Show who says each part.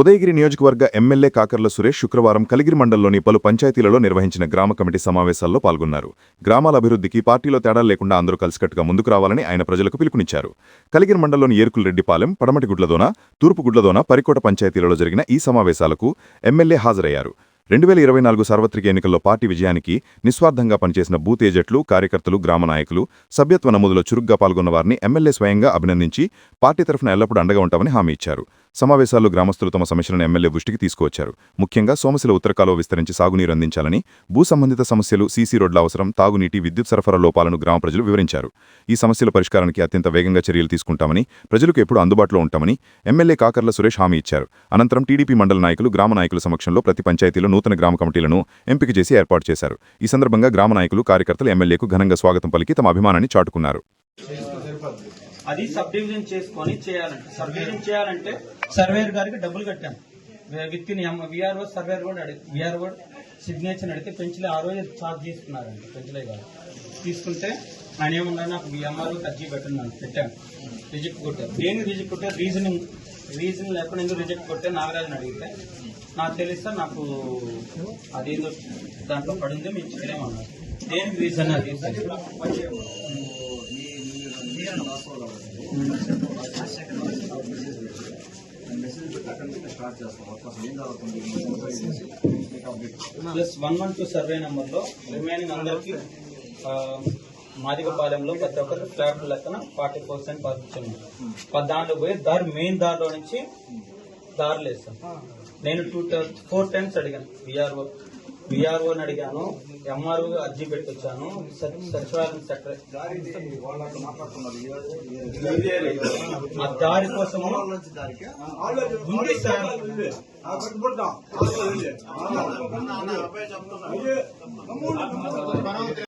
Speaker 1: ఉదయగిరి నియోజకవర్గ ఎమ్మెల్యే కాకర్ల సురేష్ శుక్రవారం కలిగిరి మండలంలోని పలు పంచాయతీలలో నిర్వహించిన గ్రామ కమిటీ సమావేశాల్లో పాల్గొన్నారు. గ్రామాల అభివృద్ధికి పార్టీలో తేడా లేకుండా అందరూ కలిసికట్టుగా ముందుకు రావాలని ఆయన ప్రజలకు పిలుపునిచ్చారు. కలిగిరి మండలంలోని ఏర్కులరెడ్డిపాలెం పడమటి తూర్పుగుడ్లదోన తూర్పు గుడ్లదోన పరికోట పంచాయతీలలో జరిగిన ఈ సమావేశాలకు ఎమ్మెల్యే హాజరయ్యారు. రెండు వేల ఇరవై నాలుగు సార్వత్రిక ఎన్నికల్లో పార్టీ విజయానికి నిస్వార్థంగా పనిచేసిన బూత్ ఏజెంట్లు కార్యకర్తలు గ్రామ నాయకులు సభ్యత్వ నమోదులో చురుగ్గా పాల్గొన్న వారిని ఎమ్మెల్యే స్వయంగా అభినందించి పార్టీ తరఫున ఎల్లప్పుడూ అండగా ఉంటామని హామీ ఇచ్చారు. సమావేశాల్లో గ్రామస్తులు తమ సమస్యలను ఎమ్మెల్యే దృష్టికి తీసుకువచ్చారు. ముఖ్యంగా సోమశిల ఉత్తరకాలో విస్తరించి సాగునీరు అందించాలని భూ సంబంధిత సమస్యలు సీసీ రోడ్ల అవసరం తాగునీటి విద్యుత్ సరఫరా లోపాలను గ్రామ ప్రజలు వివరించారు. ఈ సమస్యల పరిష్కారానికి అత్యంత వేగంగా చర్యలు తీసుకుంటామని ప్రజలకు ఎప్పుడు అందుబాటులో ఉంటామని ఎమ్మెల్యే కాకర్ల సురేష్ హామీ ఇచ్చారు. అనంతరం టీడీపీ మండల నాయకులు గ్రామ నాయకుల సమక్షంలో ప్రతి పంచాయతీలో నూతన గ్రామ కమిటీలను ఎంపిక చేసి ఏర్పాటు చేశారు. ఈ సందర్భంగా గ్రామ నాయకులు కార్యకర్తలు ఎమ్మెల్యేకు ఘనంగా స్వాగతం పలికి తమ అభిమానాన్ని చాటుకున్నారు.
Speaker 2: అది సబ్ డివిజన్ చేసుకొని చేయాలంటే సబ్ డివిజన్ చేయాలంటే సర్వేర్ గారికి డబ్బులు కట్టాం. విత్ ఇన్ విఆర్ఓ సర్వేర్ కూడా అడిగి విఆర్ఓ సిగ్నేచర్ అడిగితే పెంచలే ఆ రోజు చార్జ్ తీసుకున్నారండి పెంచలే గారు. తీసుకుంటే ఆయన ఏమన్నా నాకు ఎంఆర్ఓ అర్జీ పెట్టండి పెట్టాను రిజెక్ట్ కొట్టారు. దేని రిజెక్ట్ కొట్టారు? రీజనింగ్ రీజన్ లేకుండా ఎందుకు రిజెక్ట్ కొట్టే నాగరాజుని అడిగితే నాకు తెలిస్తే నాకు అదేదో దాంట్లో పడింది మేము చేయలేమన్నారు దేనికి రీజన్ అది? Plus one one two survey నెంబర్లో రిమైనింగ్ అందరికి మాదిగపాలెంలో ప్రతి ఒక్కరికి ఫ్లాట్ లెక్కన ఫార్టీ పర్సెంట్ పంపించాను దాంట్లో పోయి దారి మెయిన్ దారిలో నుంచి దారులు వేస్తాం నేను టూ ఫోర్ టైమ్స్ అడిగాను విఆర్ఓ విఆర్ఓని అడిగాను ఎంఆర్ఓ అర్జీ పెట్టొచ్చాను సచివాలయం సెక్రటరీ ఆ దారి కోసము ఉంది సార్